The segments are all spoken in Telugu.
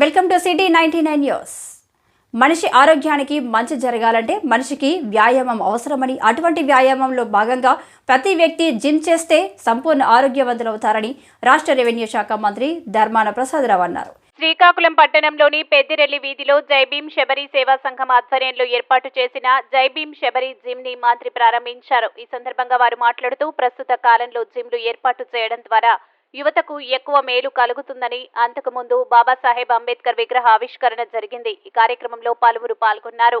Welcome to city ninety nine news. మనిషి ఆరోగ్యానికి మంచి జరగాలంటే మనిషికి వ్యాయామం అవసరమని అటువంటి వ్యాయామంలో భాగంగా ప్రతి వ్యక్తి జిమ్ చేస్తే సంపూర్ణ ఆరోగ్యవంతులవుతారని రాష్ట్ర రెవెన్యూ శాఖ మంత్రి ధర్మాన ప్రసాదరావు అన్నారు. శ్రీకాకుళం పట్టణంలోని పెద్దిరెల్లి వీధిలో జైభీం శబరి సేవా సంఘం ఆధ్వర్యంలో ఏర్పాటు చేసిన జైభీం శబరి జిమ్ని మంత్రి ప్రారంభించారు. ఈ సందర్భంగా వారు మాట్లాడుతూ ప్రస్తుత కాలంలో జిమ్లు ఏర్పాటు చేయడం ద్వారా యువతకు ఎక్కువ మేలు కలుగుతుందని అంతకుముందు బాబాసాహెబ్ అంబేద్కర్ విగ్రహ ఆవిష్కరణ జరిగింది. ఈ కార్యక్రమంలో పలువురు పాల్గొన్నారు.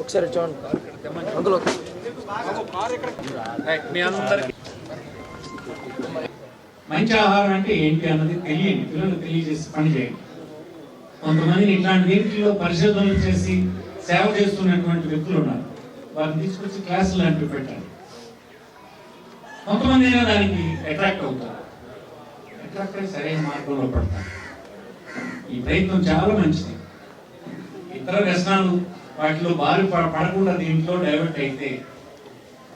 ఒకసారి చూడండి అందులో మంచి ఆహారం అంటే ఏంటి అన్నది తెలియండి. పిల్లలు తెలియజేసి పని చేయండి. కొంతమంది ఇట్లాంటి దీంట్లో పరిశోధనలు చేసి సేవ చేస్తున్నటువంటి వ్యక్తులు ఉన్నారు. వారిని తీసుకొచ్చి క్లాసులు లాంటివి పెట్టాలి. కొంతమంది అయినా దానికి అట్రాక్ట్ అవుతారు. అట్రాక్ట్ సరైన మార్గంలో పడతారు. ఈ ప్రయత్నం చాలా మంచిది. ఇతర వ్యసనాలు వాటిలో బారి పడ- పడకుండా దీంట్లో డైవర్ట్ అయితే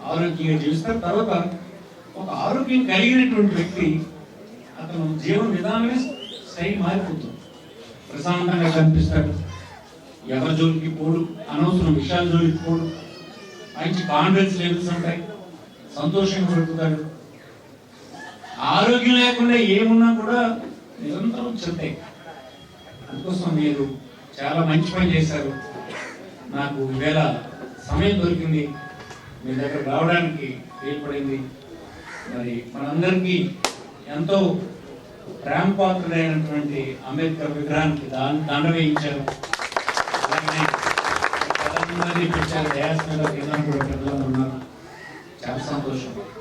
ఆరోగ్యంగా జీవిస్తారు. తర్వాత ఒక ఆరోగ్యం కలిగినటువంటి వ్యక్తి అతను జీవన విధానమే సరి మారిపోతుంది. ప్రశాంతంగా కనిపిస్తాడు. ఎవరి జోలికి పోడు అనవసరం విషయాల జోలికి పోడు. మంచి కాన్ఫిడెన్స్ లెవెల్స్ ఉంటాయి. సంతోషంగా పెడుతున్నాడు ఆరోగ్యం లేకుండా ఏమున్నా కూడా నిరంతరం చెందాయి అందుకోసం మీరు చాలా మంచి పని చేశారు. నాకు ఈవేళ సమయం దొరికింది. మీ దగ్గర రావడానికి ఏర్పడింది. మరి మనందరికీ ఎంతో ప్రేమపాత్రుడైనటువంటి అంబేద్కర్ విగ్రహానికి దాన్ దండ వేయించారు. చాలా పెట్టారు డయాస్ మీద కూడా పెద్దలు ఉన్నారు. చాలా సంతోషం.